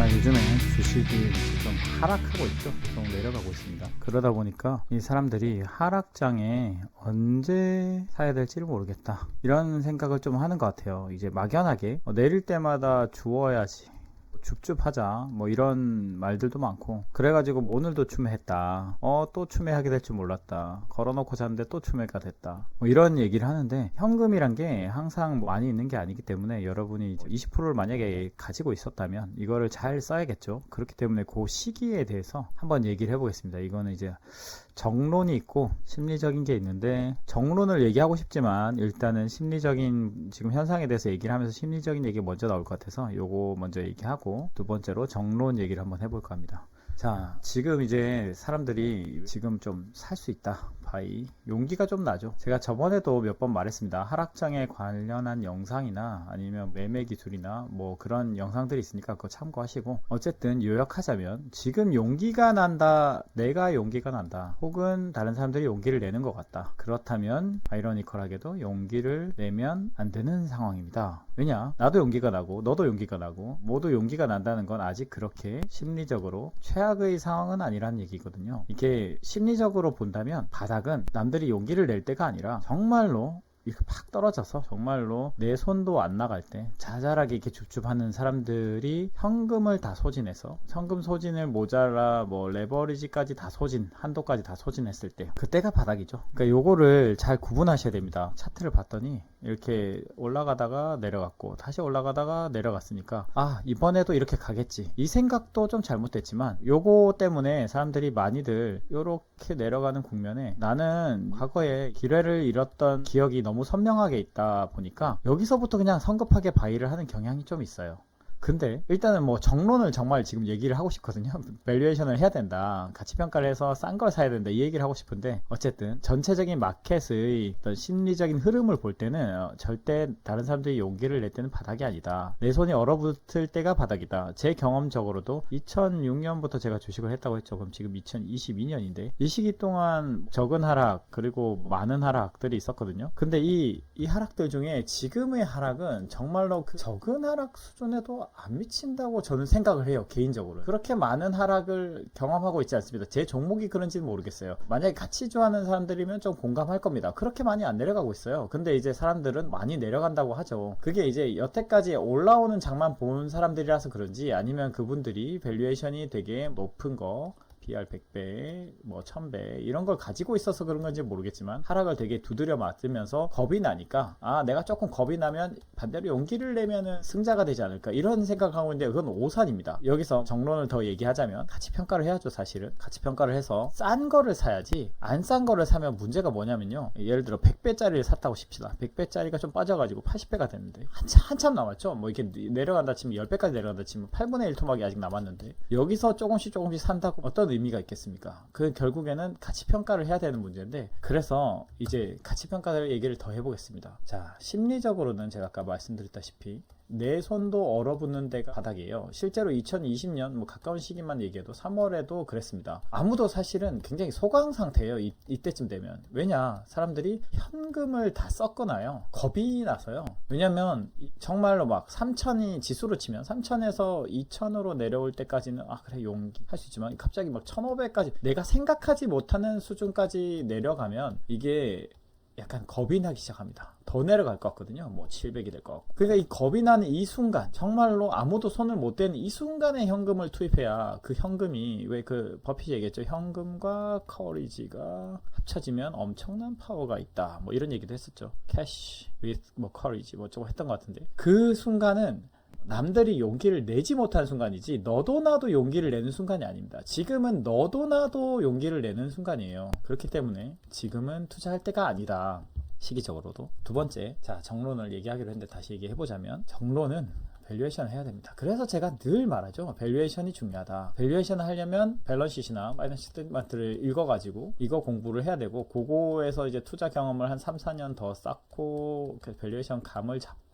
자, 요즘에 주식이 좀 하락하고 있죠. 좀 내려가고 있습니다. 그러다 보니까 이 사람들이 하락장에 언제 사야 될지를 모르겠다. 이런 생각을 좀 하는 것 같아요. 이제 막연하게 어, 내릴 때마다 주워야지. 줍줍하자. 뭐 이런 말들도 많고. 그래가지고 오늘도 추매했다. 어 또 추매하게 될 줄 몰랐다. 걸어놓고 잤는데 또 추매가 됐다. 뭐 이런 얘기를 하는데 현금이란 게 항상 많이 있는 게 아니기 때문에 여러분이 이제 20%를 만약에 가지고 있었다면 이거를 잘 써야겠죠? 그렇기 때문에 그 시기에 대해서 한번 얘기를 해보겠습니다. 이거는 이제 정론이 있고 심리적인 게 있는데 정론을 얘기하고 싶지만 일단은 심리적인 지금 현상에 대해서 얘기를 하면서 심리적인 얘기 먼저 나올 것 같아서 요거 먼저 얘기하고 두 번째로 정론 얘기를 한번 해볼까 합니다. 자, 지금 이제 사람들이 지금 좀 살 수 있다. 바이. 용기가 좀 나죠. 제가 저번에도 몇 번 말했습니다. 하락장에 관련한 영상이나 아니면 매매 기술이나 뭐 그런 영상들이 있으니까 그거 참고하시고. 어쨌든 요약하자면 지금 용기가 난다. 내가 용기가 난다. 혹은 다른 사람들이 용기를 내는 것 같다. 그렇다면 아이러니컬하게도 용기를 내면 안 되는 상황입니다. 왜냐? 나도 용기가 나고 너도 용기가 나고 모두 용기가 난다는 건 아직 그렇게 심리적으로 최악의 상황은 아니란 얘기거든요. 이게 심리적으로 본다면 바닥 은 남들이 용기를 낼 때가 아니라 정말로 이렇게 팍 떨어져서 정말로 내 손도 안 나갈 때 자잘하게 이렇게 줍줍하는 사람들이 현금을 다 소진해서 현금 소진을 모자라 뭐 레버리지까지 다 소진 한도까지 다 소진했을 때 그때가 바닥이죠. 그러니까 요거를 잘 구분하셔야 됩니다. 차트를 봤더니 이렇게 올라가다가 내려갔고 다시 올라가다가 내려갔으니까 아 이번에도 이렇게 가겠지. 이 생각도 좀 잘못됐지만 요거 때문에 사람들이 많이들 요렇게 내려가는 국면에 나는 과거에 기회를 잃었던 기억이 너무 선명하게 있다 보니까 여기서부터 그냥 성급하게 바이를 하는 경향이 좀 있어요 근데 일단은 뭐 정론을 정말 지금 얘기를 하고 싶거든요. 밸류에이션을 해야 된다. 가치 평가를 해서 싼 걸 사야 된다. 이 얘기를 하고 싶은데 어쨌든 전체적인 마켓의 어떤 심리적인 흐름을 볼 때는 어, 절대 다른 사람들이 용기를 낼 때는 바닥이 아니다. 내 손이 얼어붙을 때가 바닥이다. 제 경험적으로도 2006년부터 제가 주식을 했다고 했죠. 그럼 지금 2022년인데 이 시기 동안 적은 하락 그리고 많은 하락들이 있었거든요. 근데 이, 이 하락들 중에 지금의 하락은 정말로 그 적은 하락 수준에도 안 미친다고 저는 생각을 해요 개인적으로 그렇게 많은 하락을 경험하고 있지 않습니다. 제 종목이 그런지는 모르겠어요. 만약에 같이 좋아하는 사람들이면 좀 공감할 겁니다. 그렇게 많이 안 내려가고 있어요. 근데 이제 사람들은 많이 내려간다고 하죠. 그게 이제 여태까지 올라오는 장만 본 사람들이라서 그런지 아니면 그분들이 밸류에이션이 되게 높은 거 PR 100배, 뭐 1000배 이런 걸 가지고 있어서 그런 건지 모르겠지만 하락을 되게 두드려 맞으면서 겁이 나니까 아 내가 조금 겁이 나면 반대로 용기를 내면은 승자가 되지 않을까 이런 생각하고 있는데 그건 오산입니다. 여기서 정론을 더 얘기하자면 가치 평가를 해야죠 사실은. 가치 평가를 해서 싼 거를 사야지 안 싼 거를 사면 문제가 뭐냐면요. 예를 들어 100배짜리를 샀다고 칩시다. 100배짜리가 좀 빠져가지고 80배가 됐는데 한참, 한참 남았죠? 뭐 이렇게 내려간다 치면 10배까지 내려간다 치면 8분의 1 토막이 아직 남았는데 여기서 조금씩 조금씩 산다고 어떤 의미 가 있겠습니까? 그 결국에는 가치 평가를 해야 되는 문제인데 그래서 이제 가치 평가를 얘기를 더 해보겠습니다. 자 심리적으로는 제가 아까 말씀드렸다시피 내 손도 얼어붙는 데가 바닥이에요. 실제로 2020년 뭐 가까운 시기만 얘기해도 3월에도 그랬습니다. 아무도 사실은 굉장히 소강 상태예요. 이, 이때쯤 되면. 왜냐? 사람들이 현금을 다 섞어놔요. 겁이 나서요. 왜냐면 정말로 막 3천이 지수로 치면 3천에서 2천으로 내려올 때까지는 아 그래 용기 할 수 있지만 갑자기 막 1,500까지 내가 생각하지 못하는 수준까지 내려가면 이게 약간 겁이 나기 시작합니다. 더 내려갈 것 같거든요. 뭐 700이 될 것 같고. 그러니까 이 겁이 나는 이 순간, 정말로 아무도 손을 못 대는 이 순간에 현금을 투입해야 그 현금이 왜 그 버핏이 얘기했죠. 현금과 커리지가 합쳐지면 엄청난 파워가 있다. 뭐 이런 얘기도 했었죠. 캐시 with 뭐 커리지 뭐 저거 했던 것 같은데. 그 순간은 남들이 용기를 내지 못한 순간이지 너도 나도 용기를 내는 순간이 아닙니다. 지금은 너도 나도 용기를 내는 순간이에요. 그렇기 때문에 지금은 투자할 때가 아니다. 시기적으로도. 두 번째, 자, 정론을 얘기하기로 했는데 다시 얘기해 보자면, 정론은 밸류에이션을 해야 됩니다. 그래서 제가 늘 말하죠. 밸류에이션이 중요하다. 밸류에이션을 하려면 밸런시트나 마이너스 스테이트먼트를 읽어가지고 이거 공부를 해야 되고 그거에서 이제 투자 경험을 한 3, 4년 더 쌓고 그 밸류에이션 감을 잡고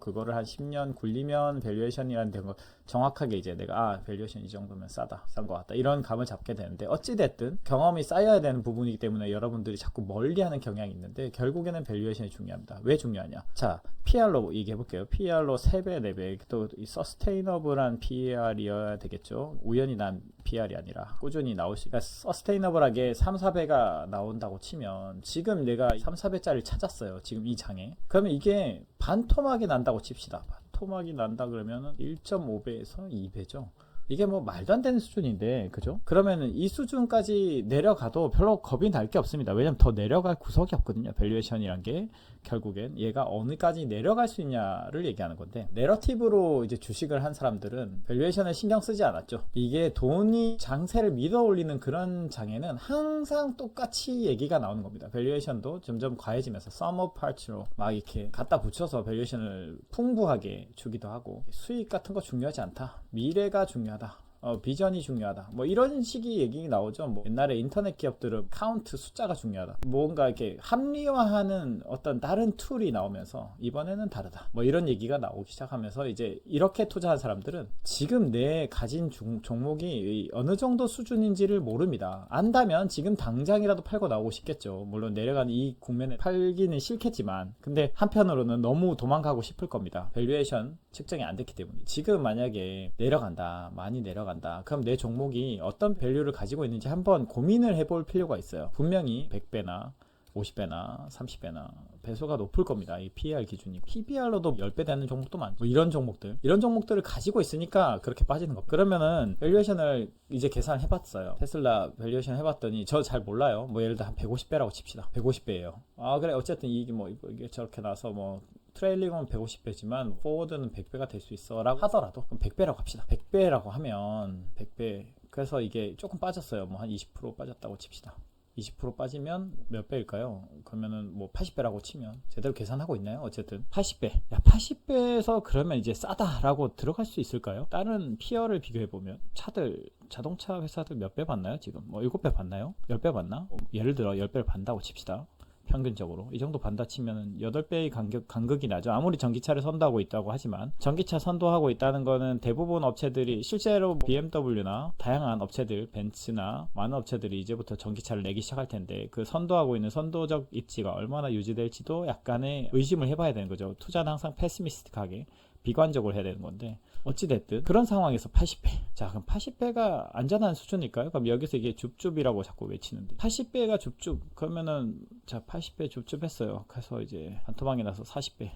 그거를 한 10년 굴리면 밸류에이션이라는 거 정확하게 이제 내가 아 밸류에이션 이 정도면 싸다 싼 것 같다 이런 감을 잡게 되는데 어찌 됐든 경험이 쌓여야 되는 부분이기 때문에 여러분들이 자꾸 멀리하는 경향이 있는데 결국에는 밸류에이션이 중요합니다. 왜 중요하냐? 자 PR로 얘기해 볼게요. PR로 3배, 4배 또 서스테이너블한 PER이어야 되겠죠. 우연히 난 PR이 아니라 꾸준히 나올 수, 그러니까 서스테이너블하게 3, 4배가 나온다고 치면 지금 내가 3, 4배짜리 찾았어요. 지금 이 장에. 그러면 이게 반토막이 난다고 칩시다. 반토막이 난다 그러면 1.5배에서 2배죠. 이게 뭐 말도 안 되는 수준인데, 그죠? 그러면은 이 수준까지 내려가도 별로 겁이 날 게 없습니다. 왜냐면 더 내려갈 구석이 없거든요. 밸류에이션이란 게 결국엔 얘가 어느까지 내려갈 수 있냐를 얘기하는 건데, 내러티브로 이제 주식을 한 사람들은 밸류에이션을 신경 쓰지 않았죠. 이게 돈이 장세를 밀어 올리는 그런 장에는 항상 똑같이 얘기가 나오는 겁니다. 밸류에이션도 점점 과해지면서 sum parts로 막 이렇게 갖다 붙여서 밸류에이션을 풍부하게 주기도 하고, 수익 같은 거 중요하지 않다. 미래가 중요하다. 吧。 어, 비전이 중요하다. 뭐 이런 식의 얘기 나오죠. 뭐 옛날에 인터넷 기업들은 카운트 숫자가 중요하다. 뭔가 이렇게 합리화하는 어떤 다른 툴이 나오면서 이번에는 다르다. 뭐 이런 얘기가 나오기 시작하면서 이제 이렇게 투자한 사람들은 지금 내 가진 중- 종목이 어느 정도 수준인지를 모릅니다. 안다면 지금 당장이라도 팔고 나오고 싶겠죠. 물론 내려가는 이 국면에 팔기는 싫겠지만 근데 한편으로는 너무 도망가고 싶을 겁니다. 밸류에이션 측정이 안 됐기 때문에 지금 만약에 내려간다 많이 내려간다 그럼 내 종목이 어떤 밸류를 가지고 있는지 한번 고민을 해볼 필요가 있어요 분명히 100배나 50배나 30배나 배수가 높을 겁니다. 이 PER 기준이. PBR로도 10배 되는 종목도 많고 뭐 이런 종목들. 이런 종목들을 가지고 있으니까 그렇게 빠지는 거. 그러면은 밸류에이션을 이제 계산을 해봤어요. 테슬라 밸류에이션 해 봤더니 저 잘 몰라요. 뭐 예를 들어 한 150배라고 칩시다. 150배예요. 아 그래 어쨌든 이게 뭐 이게 저렇게 나서 뭐 트레일링은 150배지만 포워드는 100배가 될 수 있어 라고 하더라도 그럼 100배라고 합시다 100배라고 하면 100배 그래서 이게 조금 빠졌어요 뭐 한 20% 빠졌다고 칩시다 20% 빠지면 몇 배일까요? 그러면은 뭐 80배라고 치면 제대로 계산하고 있나요? 어쨌든 80배. 야 80배에서 그러면 이제 싸다라고 들어갈 수 있을까요? 다른 피어를 비교해 보면 차들 자동차 회사들 몇 배 받나요? 지금 뭐 7배 받나요? 10배 받나? 뭐 예를 들어 10배를 받는다고 칩시다. 평균적으로 이 정도 반다 치면은 8배의 간격, 간극이 나죠. 아무리 전기차를 선도하고 있다고 하지만 전기차 선도하고 있다는 거는 대부분 업체들이 실제로 BMW나 다양한 업체들 벤츠나 많은 업체들이 이제부터 전기차를 내기 시작할 텐데 그 선도하고 있는 선도적 입지가 얼마나 유지될지도 약간의 의심을 해봐야 되는 거죠. 투자는 항상 패스미스틱하게 비관적으로 해야 되는 건데 어찌됐든 그런 상황에서 80배 자 그럼 80배가 안전한 수준일까요? 그럼 여기서 이게 줍줍이라고 자꾸 외치는데 80배가 줍줍 그러면은 자 80배 줍줍 했어요 그래서 이제 한토막이 나서 40배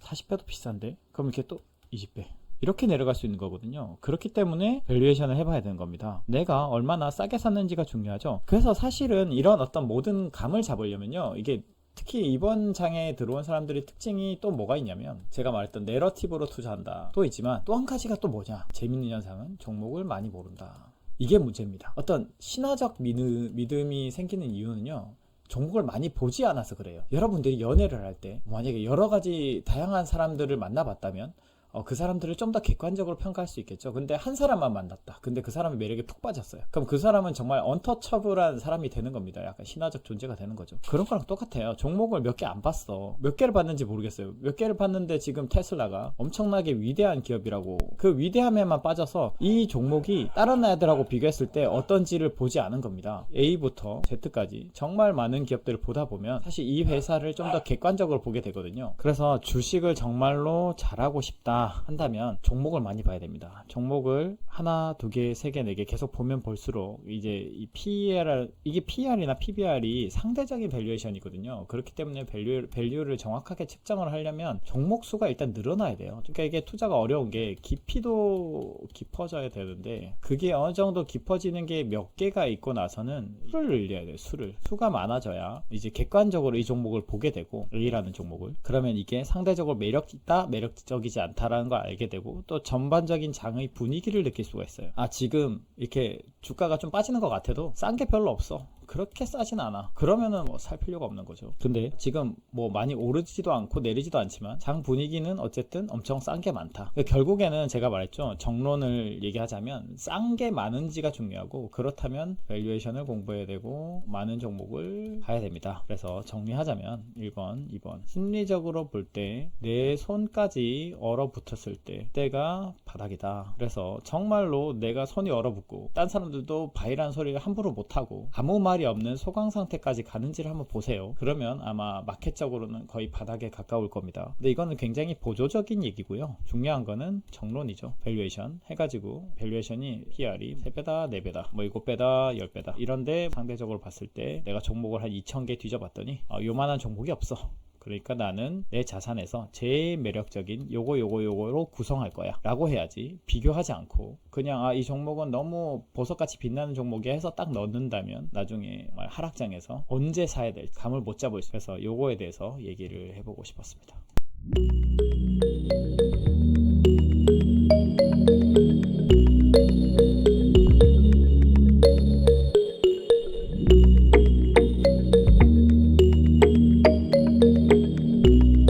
40배도 비싼데 그럼 이렇게 또 20배 이렇게 내려갈 수 있는 거거든요. 그렇기 때문에 밸류에이션을 해봐야 되는 겁니다. 내가 얼마나 싸게 샀는지가 중요하죠. 그래서 사실은 이런 어떤 모든 감을 잡으려면요. 이게 특히 이번 장에 들어온 사람들의 특징이 또 뭐가 있냐면 제가 말했던 내러티브로 투자한다. 또 있지만 또 한 가지가 또 뭐냐? 재밌는 현상은 종목을 많이 모른다. 이게 문제입니다. 어떤 신화적 믿음, 믿음이 생기는 이유는요. 종목을 많이 보지 않아서 그래요. 여러분들이 연애를 할 때 만약에 여러 가지 다양한 사람들을 만나봤다면 어, 그 사람들을 좀 더 객관적으로 평가할 수 있겠죠. 근데 한 사람만 만났다. 근데 그 사람의 매력에 푹 빠졌어요. 그럼 그 사람은 정말 언터처블한 사람이 되는 겁니다. 약간 신화적 존재가 되는 거죠. 그런 거랑 똑같아요. 종목을 몇 개 안 봤어. 몇 개를 봤는지 모르겠어요. 몇 개를 봤는데 지금 테슬라가 엄청나게 위대한 기업이라고 그 위대함에만 빠져서 이 종목이 다른 애들하고 비교했을 때 어떤지를 보지 않은 겁니다. A부터 Z까지 정말 많은 기업들을 보다 보면 사실 이 회사를 좀 더 객관적으로 보게 되거든요. 그래서 주식을 정말로 잘하고 싶다 한다면 종목을 많이 봐야 됩니다. 종목을 하나, 두 개, 세 개, 네 개 계속 보면 볼수록 이제 이 PER 이게 PER이나 PBR이 상대적인 밸류에이션이거든요. 그렇기 때문에 밸류, 밸류를 정확하게 측정을 하려면 종목 수가 일단 늘어나야 돼요. 그러니까 이게 투자가 어려운 게 깊이도 깊어져야 되는데 그게 어느 정도 깊어지는 게 몇 개가 있고 나서는 수를 늘려야 돼요. 수를 수가 많아져야 이제 객관적으로 이 종목을 보게 되고 A라는 종목을 그러면 이게 상대적으로 매력 있다, 매력적이지 않다 라는 걸 알게 되고 또 전반적인 장의 분위기를 느낄 수가 있어요. 아 지금 이렇게 주가가 좀 빠지는 것 같아도 싼 게 별로 없어. 그렇게 싸진 않아. 그러면은 뭐 살 필요가 없는 거죠. 근데 지금 뭐 많이 오르지도 않고 내리지도 않지만 장 분위기는 어쨌든 엄청 싼 게 많다. 결국에는 제가 말했죠. 정론을 얘기하자면 싼 게 많은지가 중요하고 그렇다면 밸류에이션을 공부해야 되고 많은 종목을 봐야 됩니다. 그래서 정리하자면 1번, 2번. 심리적으로 볼 때 내 손까지 얼어붙었을 때 때가 바닥이다. 그래서 정말로 내가 손이 얼어붙고 딴 사람들도 바이란 소리를 함부로 못하고 아무 말이 PR 이 없는 소강 상태까지 가는지를 한번 보세요. 그러면 아마 마켓적으로는 거의 바닥에 가까울 겁니다. 근데 이거는 굉장히 보조적인 얘기고요. 중요한 거는 정론이죠. 밸류에이션 해가지고 밸류에이션이 PR이 3배다, 4배다, 뭐 7배다, 10배다 이런데 상대적으로 봤을 때 내가 종목을 한 2,000개 뒤져봤더니 어, 요만한 종목이 없어. 그러니까 나는 내 자산에서 제일 매력적인 요거 요거 요거로 구성할 거야. 라고 해야지. 비교하지 않고. 그냥 아 이 종목은 너무 보석같이 빛나는 종목이야 해서 딱 넣는다면 나중에 하락장에서 언제 사야 될지 감을 못 잡을 수 있어서 요거에 대해서 얘기를 해보고 싶었습니다